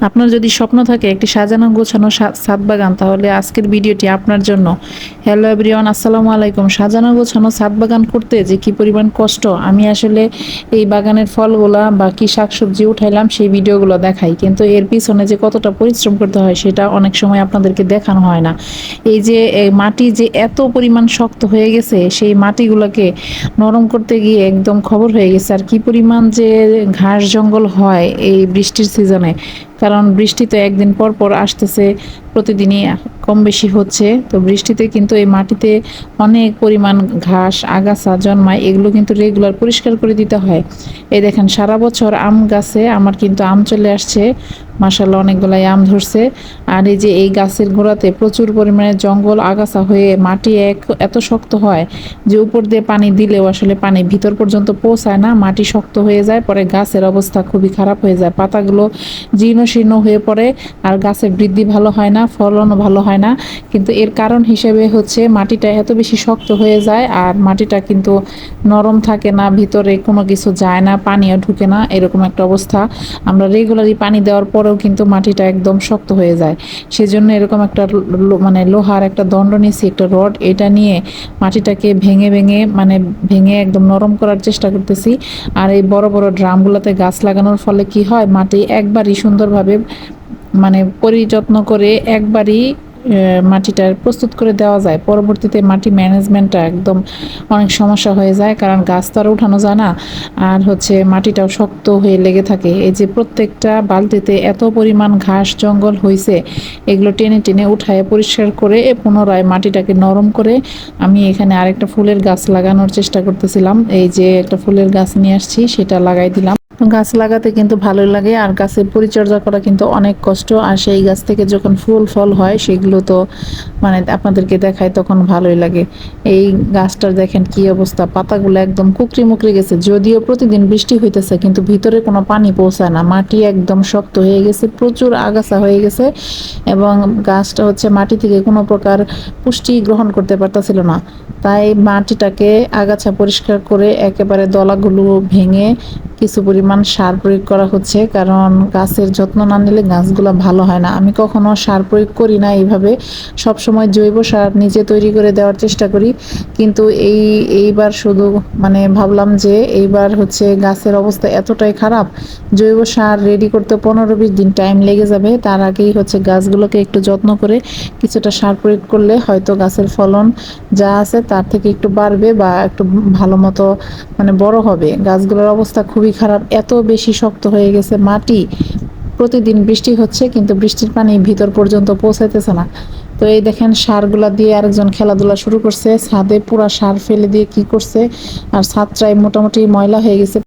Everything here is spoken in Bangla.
আপনার যদি স্বপ্ন থাকে একটি সাজানো গোছানো সা- ছাদ বাগান, তাহলে আজকের ভিডিওটি আপনার জন্য। হ্যালো এভরিওয়ান আসসালামু আলাইকুম। সাজানো গোছানো ছাদ বাগান করতে যে কি পরিমাণ কষ্ট, আমি আসলে এই বাগানের ফলগুলা বা কি শাকসবজি উঠাইলাম সেই ভিডিওগুলো দেখাই। কিন্তু এর পিছনে যে কতটা পরিশ্রম করতে হয় সেটা অনেক সময় আপনাদেরকে দেখানো হয় না। এই যে মাটি যে এত পরিমাণ শক্ত হয়ে গেছে, সেই মাটিগুলোকে নরম করতে গিয়ে একদম খবর হয়ে গেছে। আর কি পরিমাণ যে ঘাস জঙ্গল হয় এই বৃষ্টির সিজনে কারণ বৃষ্টি তো একদিন পর পর আসতেছে। প্রতিদিনই কম বেশি হচ্ছে। তো বৃষ্টিতে কিন্তু এই মাটিতে অনেক পরিমাণ ঘাস, আগাছা জন্মায়, এগুলো কিন্তু রেগুলার পরিষ্কার করে দিতে হয়। এই দেখেন, সারা বছর আম গাছে আমার কিন্তু আম চলে আসছে। মাসাল্লাহ অনেকগুলাই আম ধরছে। আর এই যে এই গাছের গোড়াতে প্রচুর পরিমাণে জঙ্গল, আগাছা হয়ে মাটি এক, এত শক্ত হয় যে উপর দিয়ে পানি দিলেও আসলে পানি ভিতর পর্যন্ত পৌঁছায় না। মাটি শক্ত হয়ে যায়, পরে গাছের অবস্থা খুবই খারাপ হয়ে যায়। পাতাগুলো জীর্ণ শীর্ণ হয়ে পড়ে আর গাছের বৃদ্ধি ভালো হয় না। ফলনও ভালো হয় না। কিন্তু এর কারণ হিসেবে হচ্ছে মাটিটা এত বেশি শক্ত হয়ে যায় আর মাটিটা কিন্তু নরম থাকে না, ভিতরে কোনো কিছু যায় না, পানিও ঢুকে না, এরকম একটা অবস্থা। আমরা রেগুলারই পানি দেওয়ার পরেও কিন্তু মাটিটা একদম শক্ত হয়ে যায়। সেজন্য এরকম একটা মানে লোহার একটা দণ্ড নিয়েছি, একটা রড, এটা নিয়ে মাটিটাকে ভেঙে ভেঙে মানে ভেঙে একদম নরম করার চেষ্টা করতেছি। আর এই বড় বড় ড্রামগুলোতে গাছ লাগানোর ফলে কি হয়, মাটি একবারই সুন্দরভাবে মানে পরিযত্ন করে একবারই মাটিটা প্রস্তুত করে দেওয়া যায়। পরবর্তীতে মাটি ম্যানেজমেন্টটা একদম অনেক সমস্যা হয়ে যায়, কারণ গাছ তো আর উঠানো যায় না। আর হচ্ছে মাটিটাও শক্ত হয়ে লেগে থাকে। এই যে প্রত্যেকটা বালতিতে এত পরিমাণ ঘাস জঙ্গল হয়েছে এগুলো টেনে টেনে উঠায় পরিষ্কার করে পুনরায় মাটিটাকে নরম করে আমি এখানে আরেকটা ফুলের গাছ লাগানোর চেষ্টা করতেছিলাম। এই যে একটা ফুলের গাছ নিয়ে আসছি, সেটা লাগাই দিলাম। গাছ লাগাতে কিন্তু ভালোই লাগে, আর গাছের পরিচর্যা করা কিন্তু অনেক কষ্ট। আর সেই গাছ থেকে যখন ফুল, ফল হয়, সেগুলো তো মানে আপনাদেরকে দেখায় তখন ভালোই লাগে। এই গাছটার দেখেন কি অবস্থা, পাতাগুলো একদম কুকরি মুকরি গেছে। যদিও প্রতিদিন বৃষ্টি হইতেছে, কিন্তু ভিতরে কোনো পানি পৌঁছায় না। মাটি একদম শক্ত হয়ে গেছে, প্রচুর আগাছা হয়ে গেছে, এবং গাছটা হচ্ছে মাটি থেকে কোনো প্রকার পুষ্টি গ্রহণ করতে পারতেছিল না। তাই মাটিটাকে আগাছা পরিষ্কার করে একেবারে দলাগুলো ভেঙে কিছু পরিমাণ সার প্রয়োগ করা হচ্ছে, কারণ গাছের যত্ন না নিলে গাছগুলো ভালো হয় না। আমি কখনো সার প্রয়োগ করি না এইভাবে। সব সময় জৈব সার নিজে তৈরি করে দেওয়ার চেষ্টা করি। কিন্তু এই, এইবার শুধু মানে ভাবলাম যে এইবার হচ্ছে গাছের অবস্থা এতটাই খারাপ, জৈব সার রেডি করতে পনেরো বিশ দিন টাইম লেগে যাবে। তার আগেই হচ্ছে গাছগুলোকে একটু যত্ন করে কিছুটা সার প্রয়োগ করলে হয়তো গাছের ফলন যা আছে তার থেকে একটু বাড়বে বা একটু ভালো মতো মানে বড় হবে। গাছগুলোর অবস্থা খুবই খারাপ, এত বেশি শক্ত হয়ে গেছে মাটি। প্রতিদিন বৃষ্টি হচ্ছে, কিন্তু বৃষ্টির পানি ভিতর পর্যন্ত পৌঁছাইতেছে না। তো এই দেখেন, সারগুলা দিয়ে আরেকজন খেলাধুলা শুরু করছে। ছাদে পুরা সার ফেলে দিয়ে কি করছে? আর ছাদটাই মোটামুটি ময়লা হয়ে গেছে।